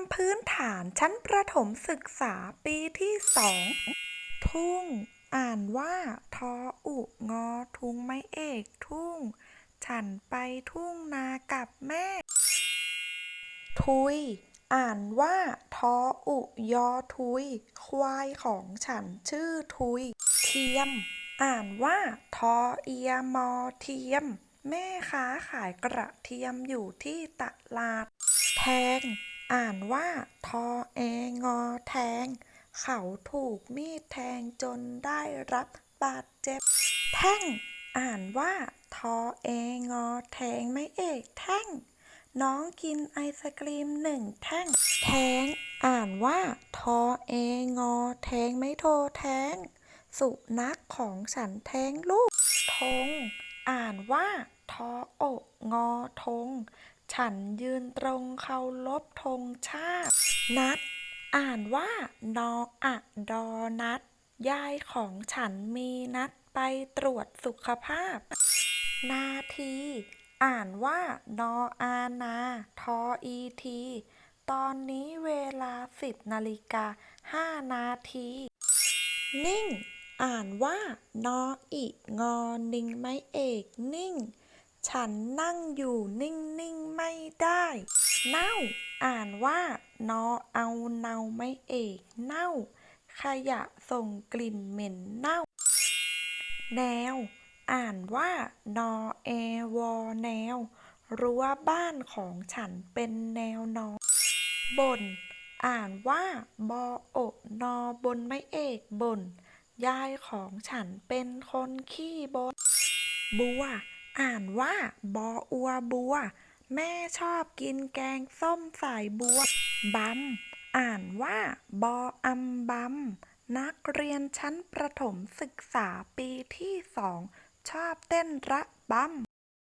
ำพื้นฐานชั้นประถมศึกษาปีที่สอง ทุ่ง อ่านว่า ทออุงอ ทุงไม้เอก ทุ่ง ฉันไปทุ่งนากับแม่ ทุย อ่านว่า ทออุยอทุย ควายของฉันชื่อทุย เทียม อ่านว่า ทอเอียมอเทียม แม่ค้าขายกระเทียมอยู่ที่ตลาดแทง อ่านว่า ทอแองอแทง เขาถูกมีดแทงจนได้รับบาดเจ็บ แท่ง อ่านว่า ทอแองอแทงไม่เอกแท่ง น้องกินไอศกรีมหนึ่งแท่ง แทง อ่านว่า ทอเองอแทงไม่โทแทง สุนัขของฉันแทงลูกธง อ่านว่าทออกงอธงฉันยืนตรงเคารพธงชาติ นัด อ่านว่านออะดอนัด ยายของฉันมีนัดไปตรวจสุขภาพ นาที อ่านว่านออานาทออีที ตอนนี้เวลาสิบนาฬิกาห้านาที นิ่ง อ่านว่านออิงอนิงไม่เอกนิ่ง ฉันนั่งอยู่นิ่งๆไม่ได้ เน่า อ่านว่านอเอาเนาไม่เอกเน่า ขยะส่งกลิ่นเหม็นเน่า แนว อ่านว่านอแอวอแนวรั้วบ้านของฉันเป็นแนวนอนบน อ่านว่าบอโอนอบนไม่เอกบน ยายของฉันเป็นคนขี้บนบัว อ่านว่าบออัวบัว แม่ชอบกินแกงส้มสายบัว บัมอ่านว่าบออัมบัมนักเรียนชั้นประถมศึกษาปีที่สองชอบเต้นระบัม